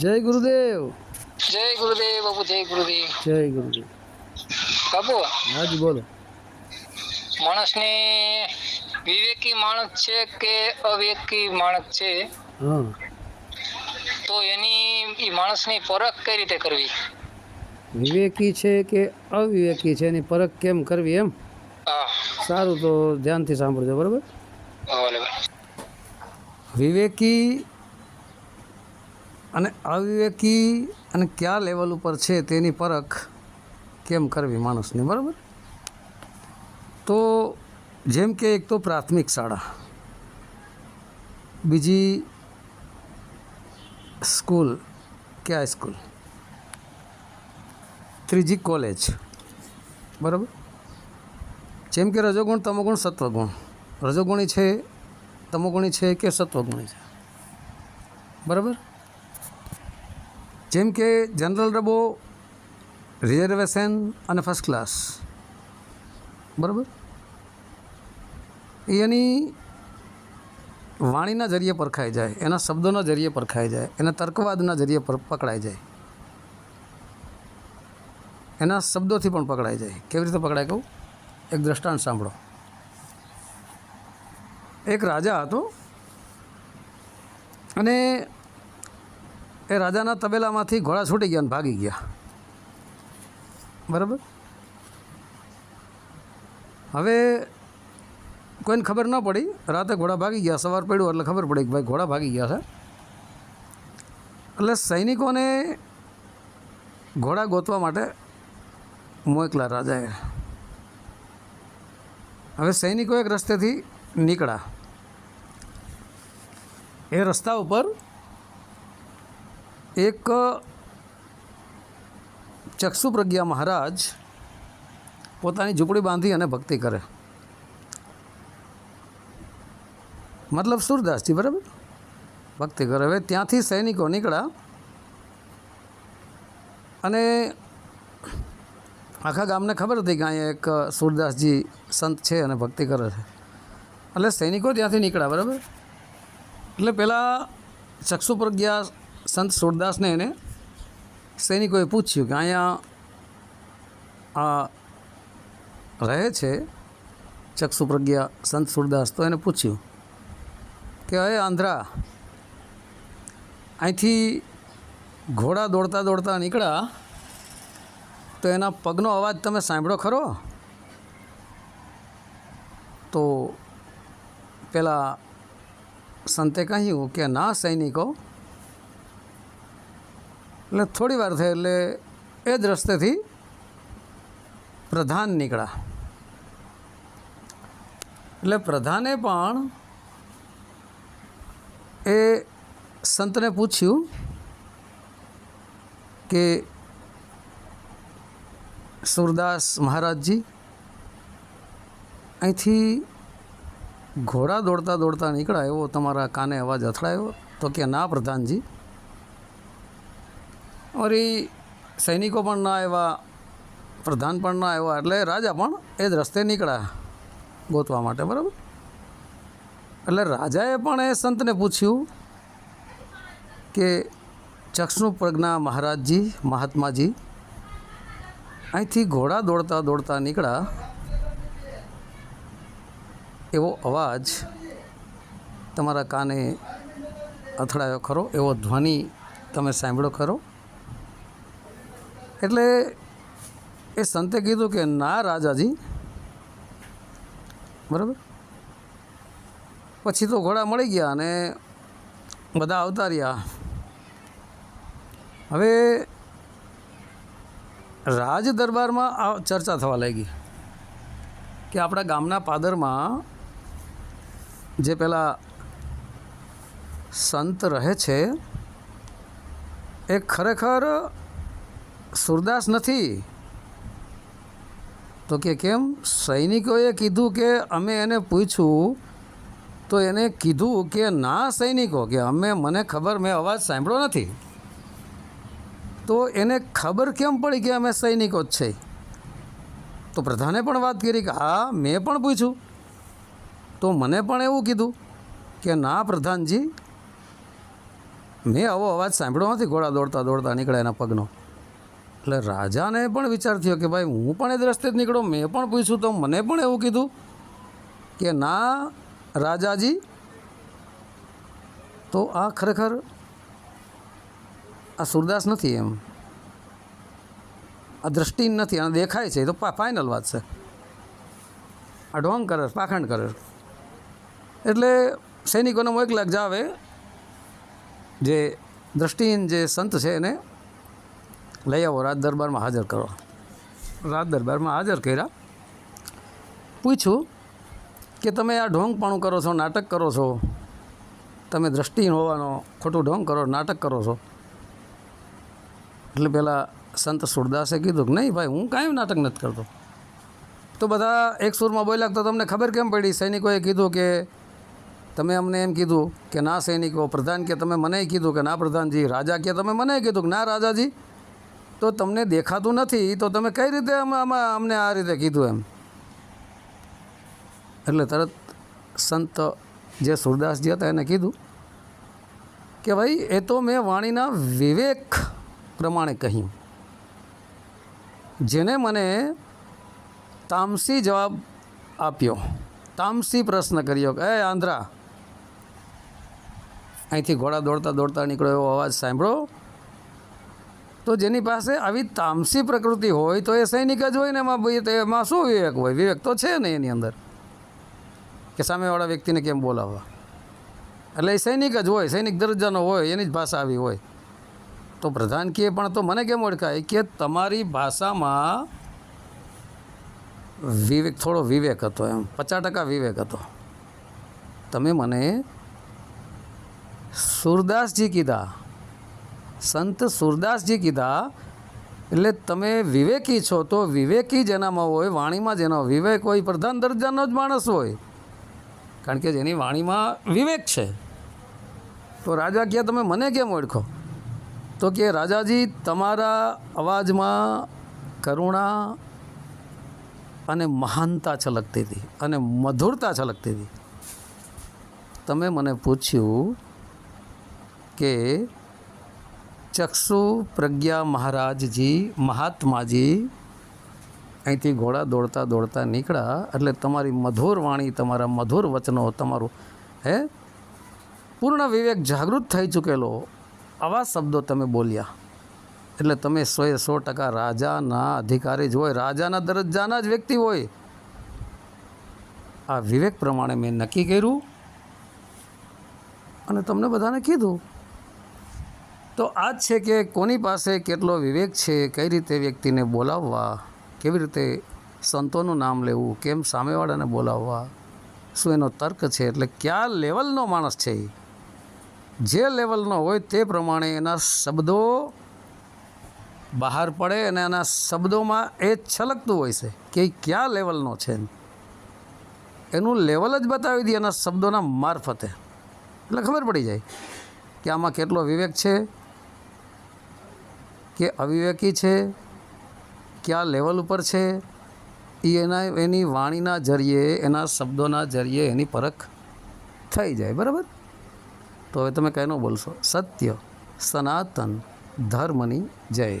જય ગુરુદેવ. જય ગુરુદેવ બાપુ જય ગુરુદેવ. જય ગુરુદેવ. બાપુ હાજી બોલો. માણસને વિવેકી માણસ છે કે અવિવેકી માણસ છે? તો એની ઈ માણસની પરખ કઈ રીતે કરવી? વિવેકી છે કે અવિવેકી છે? એની પરખ કેમ કરવી એમ? સારું તો ધ્યાનથી સાંભળજો બરાબર? બરાબર. વિવેકી અને અવિવેકી અને કયા લેવલ ઉપર છે તેની પરખ કેમ કરવી માણસની, બરાબર? તો જેમ કે એક તો પ્રાથમિક શાળા, બીજી સ્કૂલ કે હાઈસ્કૂલ ત્રીજી કોલેજ, બરાબર? જેમ કે રજોગુણ, તમોગુણ, સત્વગુણ. રજોગુણી છે, તમોગુણી છે કે સત્વગુણી છે? બરાબર? જેમ કે જનરલ ડબ્બો રિઝર્વેશન અને ફર્સ્ટ ક્લાસ બરાબર? એની વાણીના જરીએ પરખાઈ જાય, એના શબ્દોના જરીએ પરખાઈ જાય, એના તર્કવાદના જરીએ પર પકડાઈ જાય. એના શબ્દોથી પણ પકડાઈ જાય. કેવી રીતે પકડાય કહું? એક દ્રષ્ટાંત સાંભળો. એક રાજા હતો અને એ રાજાના તબેલામાંથી ઘોડા છૂટી ગયા અને ભાગી ગયા. બરાબર? હવે કોઈને ખબર ન પડી, રાતે ઘોડા ભાગી ગયા, સવાર પડ્યું એટલે ખબર પડી કે ભાઈ ઘોડા ભાગી ગયા છે. એટલે સૈનિકોને ઘોડા ગોતવા માટે મોકલા રાજાએ. હવે સૈનિકો એક રસ્તેથી નીકળ્યા. એ રસ્તા ઉપર એક ચક્ષુ પ્રજ્ઞા મહારાજ પોતાની ઝૂંપડી બાંધી અને ભક્તિ કરે. મતલબ સુરદાસજી, બરાબર? ભક્તિ કરે. હવે ત્યાંથી સૈનિકો નીકળ્યા અને આખા ગામને ખબર હતી કે અહીંયા એક સુરદાસજી સંત છે અને ભક્તિ કરે છે. એટલે સૈનિકો ત્યાંથી નીકળ્યા, બરાબર? એટલે પહેલાં ચક્ષુ પ્રજ્ઞા સંત સુરદાસને એને સૈનિકોએ પૂછ્યું કે અહીંયા આ રહે છે ચક્ષુ પ્રજ્ઞા સંત સુરદાસ તો એને પૂછ્યું કે હવે આંધ્રા, અહીંથી ઘોડા દોડતા દોડતા નીકળ્યા, તો એના પગનો અવાજ તમે સાંભળો ખરો? તો પેલા સંતે કહ્યું કે, ના સૈનિકો એટલે થોડી વાર થઈ એટલે એ જ રસ્તેથી પ્રધાન નીકળ્યા. એટલે પ્રધાને પણ એ સંતને પૂછ્યું કે સુરદાસ મહારાજજી, અહીંથી ઘોડા દોડતા દોડતા નીકળ્યા એવો તમારા કાને અવાજ અથડાયો? તો કે ના પ્રધાનજી વળી સૈનિકો પણ ના આવ્યા પ્રધાન પણ ના આવ્યા એટલે રાજા પણ એ જ રસ્તે નીકળ્યા ગોતવા માટે, બરાબર? એટલે રાજાએ પણ એ સંતને પૂછ્યું કે, ચક્ષુ પ્રજ્ઞા મહારાજજી, મહાત્માજી, અહીંથી ઘોડા દોડતા દોડતા નીકળ્યા. એવો અવાજ તમારા કાને અથડાયો ખરો? એવો ધ્વનિ તમે સાંભળ્યો ખરો? એટલે એ સંતે કીધું કે ના રાજાજી. બરાબર? પછી તો ઘોડા મળી ગયા અને બધા આવતા રહ્યા. હવે રાજ દરબારમાં આ ચર્ચા થવા લાગી કે આપણા ગામના પાદરમાં જે પેલા સંત રહે છે, એ ખરેખર સુરદાસ નથી. તો કે કેમ? સૈનિકોએ કીધું કે અમે એને પૂછ્યું, તો એને કીધું કે ના સૈનિકો, કે અમે, મને ખબર, મેં અવાજ સાંભળ્યો નથી. તો એને ખબર કેમ પડી કે અમે સૈનિકો જ છે? તો પ્રધાને પણ વાત કરી કે, હા, મેં પણ પૂછ્યું. તો મને પણ એવું કીધું કે, ના, પ્રધાનજી, મેં આવો અવાજ સાંભળ્યો નથી ઘોડા દોડતા દોડતા નીકળ્યા એના પગનો. એટલે રાજાને પણ વિચાર થયો કે ભાઈ, હું પણ એ રસ્તે જ નીકળો, મેં પણ પૂછ્યું તો મને પણ એવું કીધું કે ના, રાજાજી, તો આ ખરેખર આ સુરદાસ નથી એમ. આ દ્રષ્ટિ નથી અને દેખાય છે, એ તો ફાઇનલ વાત છે. આ ઢોંગ કરે, પાખંડ કરે. એટલે સૈનિકોને મોકલાક જાવે, જે દ્રષ્ટિહીન જે સંત છે એને લઈ આવો રાજ દરબારમાં હાજર કરો. રાજ દરબારમાં હાજર કર્યા. પૂછ્યું કે તમે આ ઢોંગપાણું કરો છો, નાટક કરો છો? તમે દ્રષ્ટિહીન હોવાનો ખોટું ઢોંગ કરો, નાટક કરો છો? એટલે પહેલાં સંત સુરદાસે કીધું કે નહીં ભાઈ, હું કાંઈ નાટક નથી કરતો. તો બધા એક સુરમાં બોલ્યા તો તમને ખબર કેમ પડી? સૈનિકોએ કીધું કે તમે અમને એમ કીધું કે ના સૈનિકો, પ્રધાન કે તમે મને કીધું કે ના પ્રધાનજી, રાજા કે તમે મને કીધું કે ના રાજાજી? તો તમને દેખાતું નથી, તો તમે કઈ રીતે આમાં અમને આ રીતે કીધું એમ? એટલે તરત સંત જે સુરદાસજી હતા એને કીધું કે ભાઈ, એ તો મેં વાણીના વિવેક પ્રમાણે કહ્યું. જેને મને તામસી જવાબ આપ્યો. તામસી પ્રશ્ન કર્યો કે, એ આંધ્રા, અહીંથી ઘોડા દોડતા દોડતા નીકળ્યો એવો અવાજ સાંભળો. તો જેની પાસે આવી તામસી પ્રકૃતિ હોય તો એ સૈનિક જ હોય ને એમાં એમાં શું વિવેક હોય? વિવેક તો છે ને એની અંદર. કે સામેવાળા વ્યક્તિને કેમ બોલાવવા? એટલે એ સૈનિક જ હોય, સૈનિક દરજ્જાનો હોય, એની જ ભાષા આવી હોય. તો પ્રધાન કહે, પણ તો મને કેમ ઓળખાય કે તમારી ભાષામાં વિવેક, થોડો વિવેક હતો એમ, પચાસ ટકા વિવેક હતો. તમે મને સુરદાસજી કીધા સંત સુરદાસજી કીધા, એટલે તમે વિવેકી છો તો વિવેકી જેનામાં હોય, વાણીમાં જેનો વિવેક હોય, પ્રધાન દરજ્જાનો જ માણસ હોય. કારણ કે જેની વાણીમાં વિવેક છે. તો રાજા કહે, તમે મને કેમ ઓળખો? તો કે, રાજાજી, તમારા અવાજમાં કરુણા અને મહાનતા છલકતી હતી અને મધુરતા છલકતી હતી. તમે મને પૂછ્યું કે ચક્ષુ પ્રજ્ઞા મહારાજજી, મહાત્માજી અહીંથી ઘોડા દોડતા દોડતા નીકળ્યા. એટલે તમારી મધુર વાણી, તમારા મધુર વચનો, તમારું, હે? પૂર્ણ વિવેક જાગૃત થઈ ચૂકેલો. આવા શબ્દો તમે બોલ્યા. એટલે તમે સોએ સો ટકા રાજાના અધિકારી જ હોય, રાજાના દરજ્જાના જ વ્યક્તિ હોય. આ વિવેક પ્રમાણે મેં નક્કી કર્યું અને તમને બધાને કીધું. તો આ જ છે કે કોની પાસે કેટલો વિવેક છે, કઈ રીતે વ્યક્તિને બોલાવવા, કેવી રીતે સંતોનું નામ લેવું, કેમ સામેવાળાને બોલાવવા, શું એનો તર્ક છે? એટલે કયા લેવલનો માણસ છે એ? જે લેવલનો હોય તે પ્રમાણે એના શબ્દો બહાર પડે અને એના શબ્દોમાં એ છલકતું હોય છે કે કયા લેવલનો છે એનું લેવલ જ બતાવી દે એના શબ્દોના મારફતે. એટલે ખબર પડી જાય કે આમાં કેટલો વિવેક છે કે અવિવેકી છે? કયા લેવલ ઉપર છે? એ એના, એની વાણીના જરીએ, એના શબ્દોના જરીએ એની પરખ થઈ જાય, બરાબર? તો હવે તમે કહેનો બોલશો, સત્ય, સનાતન, ધર્મની જય.